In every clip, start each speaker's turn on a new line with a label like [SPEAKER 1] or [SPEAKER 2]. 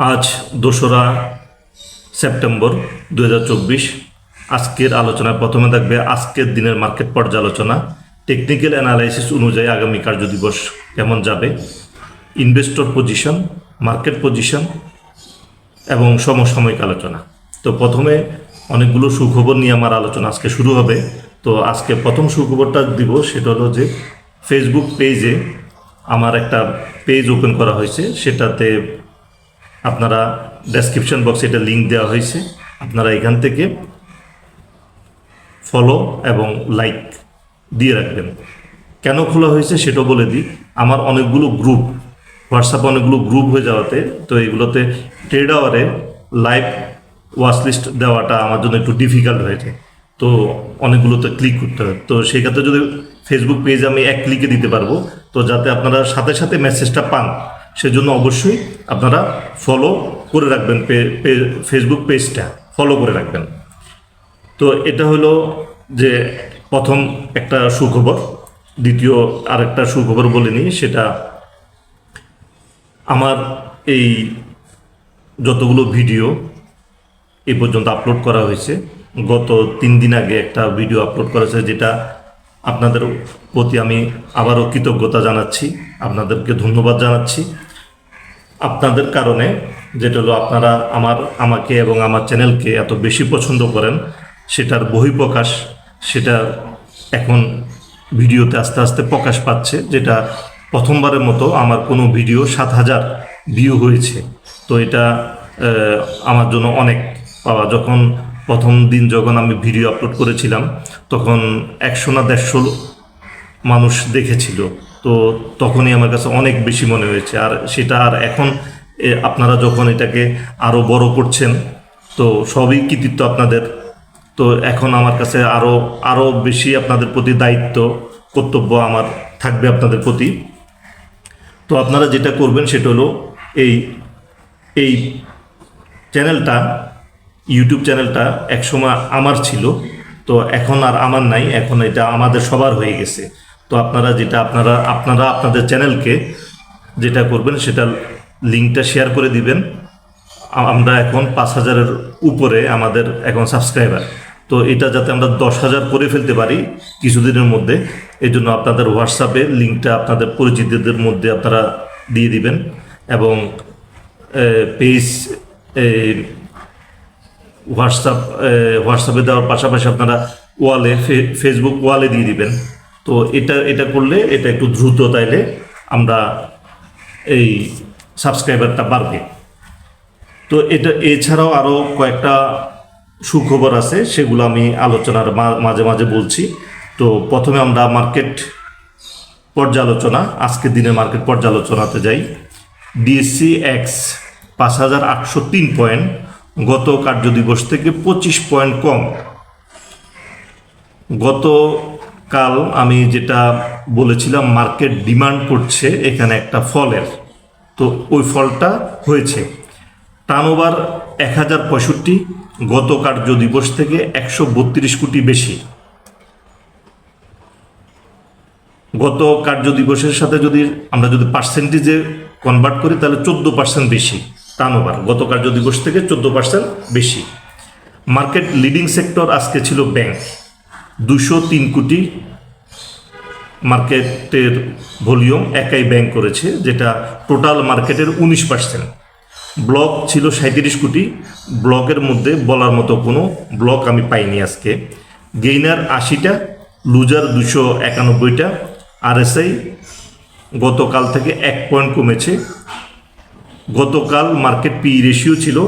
[SPEAKER 1] আজ দোসরা সেপ্টেম্বর দু হাজার চব্বিশ। আজকের আলোচনায় প্রথমে থাকবে আজকের দিনের মার্কেট পর্যালোচনা। টেকনিক্যাল অ্যানালাইসিস অনুযায়ী আগামী কার্যদিবস কেমন যাবে? ইনভেস্টর পজিশন, মার্কেট পজিশন এবং সমসাময়িক আলোচনা। তো প্রথমে অনেকগুলো সুখবর নিয়ে আমার আলোচনা আজকে শুরু হবে। তো আজকে প্রথম সুখবরটা দিব, সেটা হলো যে ফেসবুক পেজে আমার একটা পেজ ওপেন করা হয়েছে। সেটাতে আপনারা ডেসক্রিপশন বক্সে এটা লিঙ্ক দেওয়া হয়েছে। আপনারা এখান থেকে ফলো এবং লাইক দিয়ে রাখবেন। কেন খোলা হয়েছে সেটাও বলে দিই। আমার অনেকগুলো গ্রুপ হোয়াটসঅ্যাপে অনেকগুলো গ্রুপ হয়ে যাওয়াতে, তো এগুলোতে ট্রেড আওয়ারে লাইভ ওয়াচ লিস্ট দেওয়াটা আমার জন্য একটু ডিফিকাল্ট হয়েছে তো অনেকগুলোতে ক্লিক করতে হবে তো সেই ক্ষেত্রে যদি ফেসবুক পেজ আমি এক ক্লিকে দিতে পারব, তো যাতে আপনারা সাথে সাথে মেসেজটা পান সেজন্য অবশ্যই আপনারা ফলো করে রাখবেন ফেসবুক পেজটা ফলো করে রাখবেন। তো এটা হলো যে প্রথম একটা সুখবর। দ্বিতীয় আরেকটা সুখবর বলে নিই, সেটা আমার এই যতগুলো ভিডিও এই পর্যন্ত আপলোড করা হয়েছে, গত তিন দিন আগে একটা ভিডিও আপলোড করা হয়েছে, যেটা আপনাদের প্রতি আমি আবারও কৃতজ্ঞতা জানাচ্ছি, আপনাদেরকে ধন্যবাদ জানাচ্ছি। আপনাদের কারণে, যেটা হলো আপনারা আমার, আমাকে এবং আমার চ্যানেলকে এত বেশি পছন্দ করেন, সেটার বহিঃপ্রকাশ, সেটা এখন ভিডিওতে আস্তে আস্তে প্রকাশ পাচ্ছে, যেটা প্রথমবারের মতো আমার কোনো ভিডিও সাত হাজার ভিউ হয়েছে। তো এটা আমার জন্য অনেক পাওয়া। যখন প্রথম দিন যখন আমি ভিডিও আপলোড করেছিলাম, তখন একশো না দেড়শো মানুষ দেখেছিল। তো তখনই আমার কাছে অনেক বেশি মনে হয়েছে। আর সেটা আর এখন আপনারা যখন এটাকে আরও বড় করছেন, তো সবই কৃতিত্ব আপনাদের। তো এখন আমার কাছে আরও আরও বেশি আপনাদের প্রতি দায়িত্ব, কর্তব্য আমার থাকবে আপনাদের প্রতি। তো আপনারা যেটা করবেন সেটা হলো এই এই চ্যানেলটা, ইউটিউব চ্যানেলটা একসময় আমার ছিল, তো এখন আর আমার নাই, এখন এটা আমাদের সবার হয়ে গেছে। তো আপনারা যেটা আপনারা আপনারা আপনাদের চ্যানেলকে যেটা করবেন, সেটা লিঙ্কটা শেয়ার করে দিবেন। আমরা এখন পাঁচ হাজারের উপরে আমাদের এখন সাবস্ক্রাইবার। তো এটা যাতে আমরা দশ হাজার করে ফেলতে পারি কিছুদিনের মধ্যে এই জন্য আপনাদের হোয়াটসঅ্যাপে লিঙ্কটা আপনাদের পরিচিতদের মধ্যে আপনারা দিয়ে দিবেন এবং পেজ হোয়াটসঅ্যাপ হোয়াটসঅ্যাপে দেওয়ার পাশাপাশি আপনারা ওয়ালে ফেসবুক ওয়ালে দিয়ে দিবেন। তো এটা এটা করলে এটা একটু দ্রুত তাইলে আমরা এই সাবস্ক্রাইবারটা বাড়বে। তো এটা, এছাড়াও আরও কয়েকটা সুখবর আছে, সেগুলো আমি আলোচনার মাঝে মাঝে বলছি। তো প্রথমে আমরা মার্কেট পর্যালোচনা, আজকের দিনে মার্কেট পর্যালোচনাতে যাই। ডিএসসি এক্স পাঁচ হাজার আটশো তিন পয়েন্ট, গত কার্যদিবস থেকে পঁচিশ পয়েন্ট কম। গতকাল আমি যেটা বলেছিলাম মার্কেট ডিমান্ড করছে, এখানে একটা ফলের। তো ওই ফলটা হয়েছে। টার্নওভার এক হাজার পঁয়ষট্টি গত কার্য দিবস থেকে একশো বত্রিশ কোটি বেশি। গত কার্য দিবসের সাথে যদি আমরা যদি পার্সেন্টেজে কনভার্ট করি, তাহলে চোদ্দ পার্সেন্ট বেশি টার্নওভার গত কার্য দিবস থেকে চোদ্দ পার্সেন্ট বেশি। মার্কেট লিডিং সেক্টর আজকে ছিল ব্যাংক দুশো তিন কোটি মার্কেটের ভলিউম একাই ব্যাংক করেছে, যেটা টোটাল মার্কেটের উনিশ পার্সেন্ট। ব্লক ছিল সাঁত্রিশ কোটি। ব্লকের মধ্যে বলার মতো কোনো ব্লক আমি পাইনি আজকে। গেইনার আশিটা, লুজার দুশো একানব্বইটা আরএসআই গতকাল থেকে এক পয়েন্ট কমেছে। গতকাল মার্কেট পি রেশিও ছিল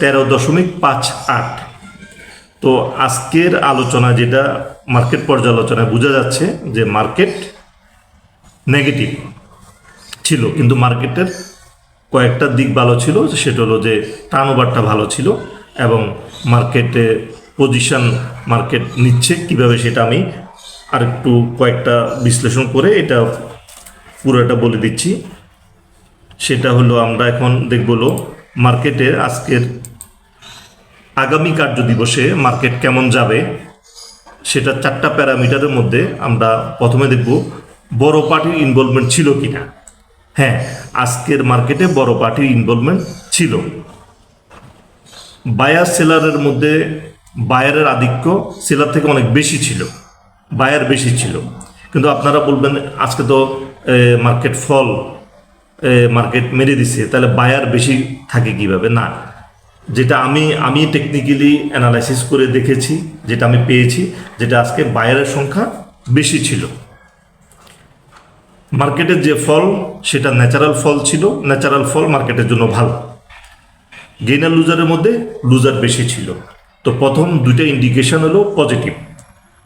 [SPEAKER 1] তেরো দশমিক পাঁচ আট। তো আজকের আলোচনা যেটা মার্কেট পর্যালোচনায় বোঝা যাচ্ছে যে মার্কেট নেগেটিভ ছিল, কিন্তু মার্কেটের কয়েকটা দিক ভালো ছিল, সেটা হলো যে টার্নওভারটা ভালো ছিল এবং মার্কেটে পজিশন মার্কেট নিচ্ছে। কীভাবে সেটা আমি আরেকটু কয়েকটা বিশ্লেষণ করে এটা পুরোটা বলে দিচ্ছি। সেটা হলো আমরা এখন দেখব হলো মার্কেটের আজকের আগামী কার্য দিবসে মার্কেট কেমন যাবে, সেটা চারটা প্যারামিটারের মধ্যে আমরা প্রথমে দেখব বড় পার্টির ইনভলভমেন্ট ছিল কি না হ্যাঁ আজকের মার্কেটে বড় পার্টির ইনভলভমেন্ট ছিল। বায়ার সেলারের মধ্যে বায়ারের আধিক্য সেলার থেকে অনেক বেশি ছিল, বায়ার বেশি ছিল। কিন্তু আপনারা বলবেন, আজকে তো মার্কেট ফল মার্কেট মেরে দিছে, তাহলে বায়ার বেশি থাকে কীভাবে? না। যেটা আমি আমি টেকনিক্যালি অ্যানালাইসিস করে দেখেছি, যেটা আমি পেয়েছি, যেটা আজকে বায়ারের সংখ্যা বেশি ছিল। মার্কেটের যে ফল, সেটা ন্যাচারাল ফল ছিল ন্যাচারাল ফল মার্কেটের জন্য ভালো। গেইনার লুজারের মধ্যে লুজার বেশি ছিল। তো প্রথম দুইটা ইন্ডিকেশন হলো পজিটিভ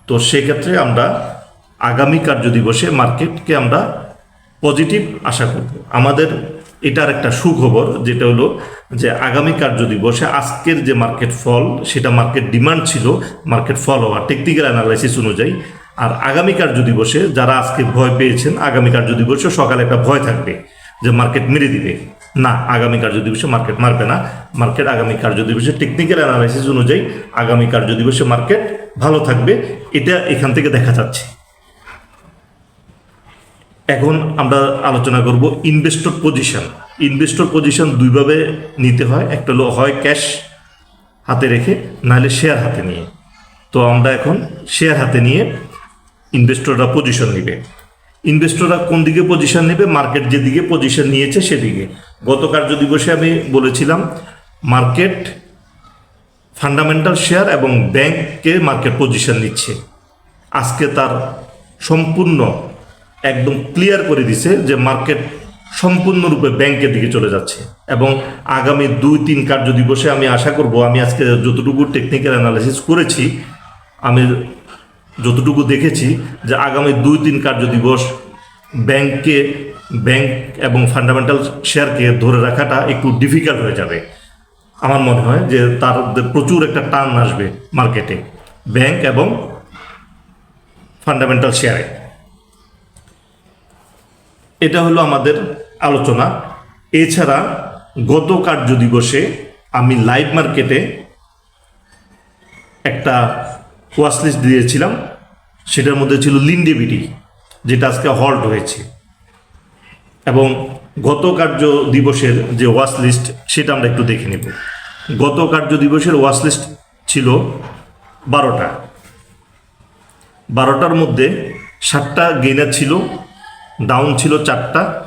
[SPEAKER 1] তো সেক্ষেত্রে আমরা আগামী কার্যদিবসে মার্কেটকে আমরা পজিটিভ আশা করব। আমাদের এটার একটা সুখবর, যেটা হলো যে আগামী কার্যদিবসে আজকের যে মার্কেট ফল সেটা মার্কেট ডিমান্ড ছিল মার্কেট ফল হওয়া টেকনিক্যাল অ্যানালাইসিস অনুযায়ী। আর আগামী কার্যদিবসে যারা আজকে ভয় পেয়েছেন, আগামী কার্যদিবসে সকালে একটা ভয় থাকবে যে মার্কেট মেরে দিবে। না, আগামী কার্যদিবসে মার্কেট মারবে না। মার্কেট আগামী কার্যদিবসে টেকনিক্যাল অ্যানালাইসিস অনুযায়ী আগামী কার্যদিবসে মার্কেট ভালো থাকবে। এটা এখান থেকে দেখা যাচ্ছে। এখন আমরা আলোচনা করব ইনভেস্টর পজিশন ইনভেস্টর পজিশন দুইভাবে নিতে হয়। একটা হলো হয় ক্যাশ হাতে রেখে, নাহলে শেয়ার হাতে নিয়ে। তো আমরা এখন শেয়ার হাতে নিয়ে ইনভেস্টররা পজিশন নেবে। ইনভেস্টররা কোন দিকে পজিশন নেবে? মার্কেট যেদিকে পজিশন নিয়েছে সেদিকে। গত কার্য দিবসে আমি বলেছিলাম মার্কেট ফান্ডামেন্টাল শেয়ার এবং ব্যাংকে মার্কেট পজিশন নিচ্ছে। আজকে তার সম্পূর্ণ একদম ক্লিয়ার করে দিছে যে মার্কেট সম্পূর্ণরূপে ব্যাংকের দিকে চলে যাচ্ছে। এবং আগামী দুই, তিন কার্য দিবসে আমি আশা করব, আমি আজকে যতটুকু টেকনিক্যাল অ্যানালাইসিস করেছি, আমি যতটুকু দেখেছি যে আগামী দুই, তিন কার্য দিবস ব্যাংকে, ব্যাংক এবং ফান্ডামেন্টাল শেয়ারকে ধরে রাখাটা একটু ডিফিকাল্ট হয়ে যাবে। আমার মনে হয় যে তার প্রচুর একটা টান আসবে মার্কেটে ব্যাংক এবং ফান্ডামেন্টাল শেয়ারে এটা হলো আমাদের আলোচনা। এছাড়া গত কার্য দিবসে আমি লাইভ মার্কেটে একটা ওয়াচ লিস্ট দিয়েছিলাম। সেটার মধ্যে ছিল লিন্ডেবিডি যেটা আজকে হল্ট হয়েছে। এবং গত কার্য দিবসের যে ওয়াচ লিস্ট, সেটা আমরা একটু দেখে নেব। গত কার্য দিবসের ওয়াচ লিস্ট ছিল বারোটা। বারোটার মধ্যে সাতটা গেইনার ছিল ডাউন ছিল চারটা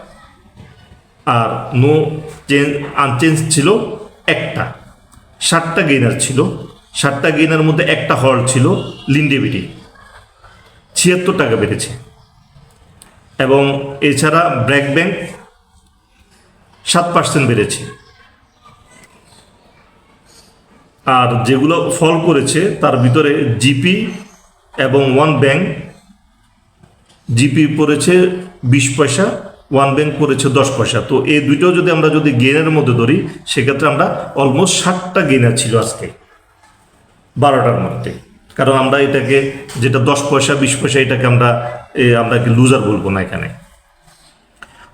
[SPEAKER 1] আর নো চেঞ্জ আনচেঞ্জ ছিল একটা। সাতটা গেইনার ছিল। সাতটা গেইনার মধ্যে একটা হল ছিল লিন্ডেবিটি ছিয়াত্তর টাকা বেড়েছে। এবং এছাড়া ব্র্যাক ব্যাংক সাত পার্সেন্ট বেড়েছে। আর যেগুলো ফল করেছে, তার ভিতরে জিপি এবং ওয়ান ব্যাংক জিপি পড়েছে বিশ পয়সা, ওয়ান ব্যাংক পড়েছে দশ পয়সা। তো এই দুইটাও যদি আমরা যদি গেনের মধ্যে ধরি, সেক্ষেত্রে আমরা অলমোস্ট ষাটটা গেনার ছিল আজকে, বারোটার মধ্যে। কারণ আমরা এটাকে, যেটা দশ পয়সা, বিশ পয়সা, এটাকে আমরা আমরা লুজার বলব না এখানে।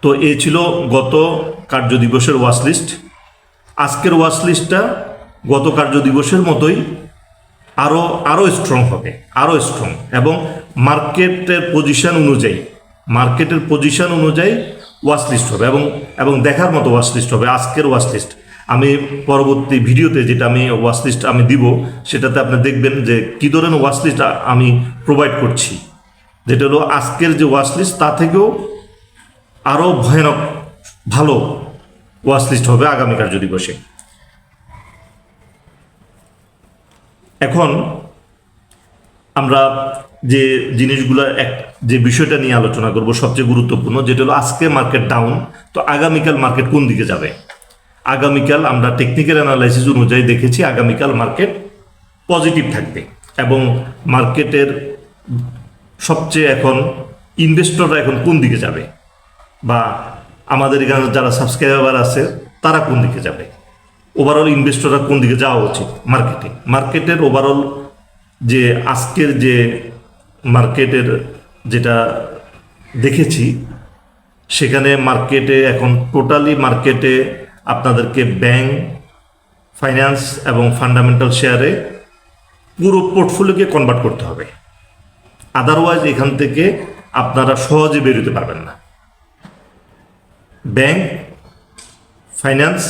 [SPEAKER 1] তো এ ছিল গত কার্য দিবসের ওয়াচ লিস্ট আজকের ওয়াচ লিস্টটা গত কার্য দিবসের মতোই আরও আরও স্ট্রং হবে আরও স্ট্রং এবং মার্কেটের পজিশন অনুযায়ী, মার্কেটের পজিশন অনুযায়ী ওয়াচ লিস্ট হবে এবং এবং দেখার মতো ওয়াচ লিস্ট হবে, আজকের ওয়াচ লিস্ট আমি পরবর্তী ভিডিওতে যেটা আমি ওয়াচ লিস্ট আমি দিব, সেটাতে আপনি দেখবেন যে কী ধরনের ওয়াচ লিস্ট আমি প্রোভাইড করছি। যেটা হলো আজকের যে ওয়াচ লিস্ট তা থেকেও আরও ভয়ানক ভালো ওয়াচ লিস্ট হবে আগামী কার্য দিবসে এখন আমরা যে জিনিসগুলো এক যে বিষয়টা নিয়ে আলোচনা করব সবচেয়ে গুরুত্বপূর্ণ, যেটা হলো আজকে মার্কেট ডাউন তো আগামীকাল মার্কেট কোন দিকে যাবে? আগামীকাল আমরা টেকনিক্যাল অ্যানালাইসিস অনুযায়ী দেখেছি আগামীকাল মার্কেট পজিটিভ থাকবে এবং মার্কেটের সবচেয়ে এখন ইনভেস্টররা এখন কোন দিকে যাবে? বা আমাদের এখানে যারা সাবস্ক্রাইবার আছে, তারা কোন দিকে যাবে? ওভারঅল ইনভেস্টররা কোন দিকে যাওয়া উচিত মার্কেটে মার্কেটের ওভারঅল যে আজকের যে মার্কেটের যেটা দেখেছি, সেখানে মার্কেটে এখন টোটালি মার্কেটে আপনাদেরকে ব্যাংক, ফাইন্যান্স এবং ফান্ডামেন্টাল শেয়ারে পুরো পোর্টফোলিওকে কনভার্ট করতে হবে। আদারওয়াইজ এখান থেকে আপনারা সহজে বেরোতে পারবেন না। ব্যাংক, ফাইন্যান্স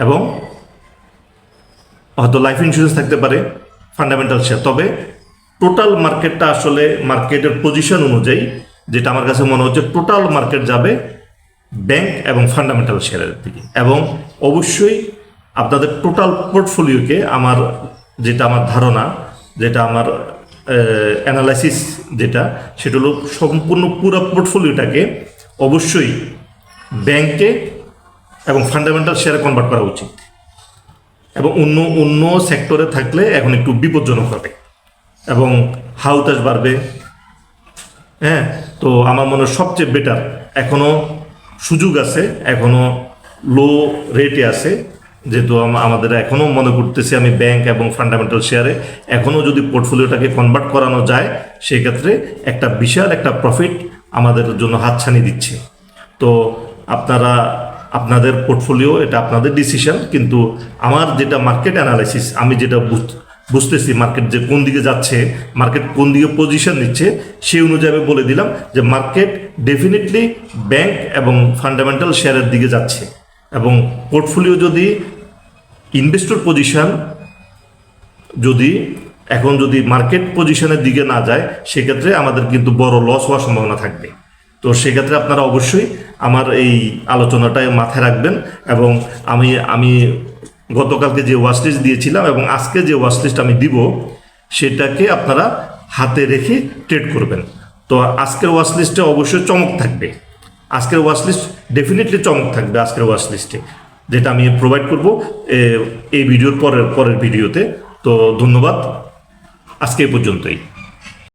[SPEAKER 1] এবং হয়তো লাইফ ইন্স্যুরেন্স থাকতে পারে, ফান্ডামেন্টাল শেয়ার। তবে টোটাল মার্কেটটা আসলে মার্কেটের পজিশন অনুযায়ী, যেটা আমার কাছে মনে হচ্ছে টোটাল মার্কেট যাবে ব্যাংক এবং ফান্ডামেন্টাল শেয়ারের দিকে। এবং অবশ্যই আপনাদের টোটাল পোর্টফোলিওকে আমার যেটা আমার ধারণা, যেটা আমার অ্যানালাইসিস যেটা, সেটা হলো সম্পূর্ণ পুরো পোর্টফোলিওটাকে অবশ্যই ব্যাংকে এবং ফান্ডামেন্টাল শেয়ারে কনভার্ট করা উচিত। এবং অন্য অন্য সেক্টরে থাকলে এখন একটু বিপজ্জনক হবে। এবং হাউতাস বাড়বে। হ্যাঁ তো আমার মনে সবচেয়ে বেটার এখনও সুযোগ আছে এখনও লো রেটে আছে। যেহেতু আমাদের এখনও মনে করতেছি আমি ব্যাংক এবং ফান্ডামেন্টাল শেয়ারে এখনও যদি পোর্টফোলিওটাকে কনভার্ট করানো যায়, সেক্ষেত্রে একটা বিশাল একটা প্রফিট আমাদের জন্য হাতছানি দিচ্ছে। তো আপনারা, আপনাদের পোর্টফোলিও এটা আপনাদের ডিসিশন কিন্তু আমার যেটা মার্কেট অ্যানালাইসিস আমি যেটা বুঝ- বুঝতেছি মার্কেট যে কোন দিকে যাচ্ছে মার্কেট কোন দিকে পজিশন নিচ্ছে, সেই অনুযায়ী আমি বলে দিলাম যে মার্কেট ডেফিনেটলি ব্যাংক এবং ফান্ডামেন্টাল শেয়ারের দিকে যাচ্ছে। এবং পোর্টফোলিও যদি ইনভেস্টর পজিশন যদি, এখন যদি মার্কেট পজিশনের দিকে না যায়, সেক্ষেত্রে আমাদের কিন্তু বড় লস হওয়ার সম্ভাবনা থাকবে। তো সেক্ষেত্রে আপনারা অবশ্যই আমার এই আলোচনাটায় মাথায় রাখবেন এবং আমি আমি গতকালকে যে ওয়াচ লিস্ট দিয়েছিলাম এবং আজকে যে ওয়াচ লিস্ট আমি দিব, সেটাকে আপনারা হাতে রেখে ট্রেড করবেন। তো আজকের ওয়াচ লিস্টে অবশ্যই চমক থাকবে। আজকের ওয়াচ লিস্ট ডেফিনেটলি চমক থাকবে আজকের ওয়াচ লিস্টে যেটা আমি প্রোভাইড করব এই ভিডিওর পরের পরের ভিডিওতে। তো ধন্যবাদ। আজকে পর্যন্তই।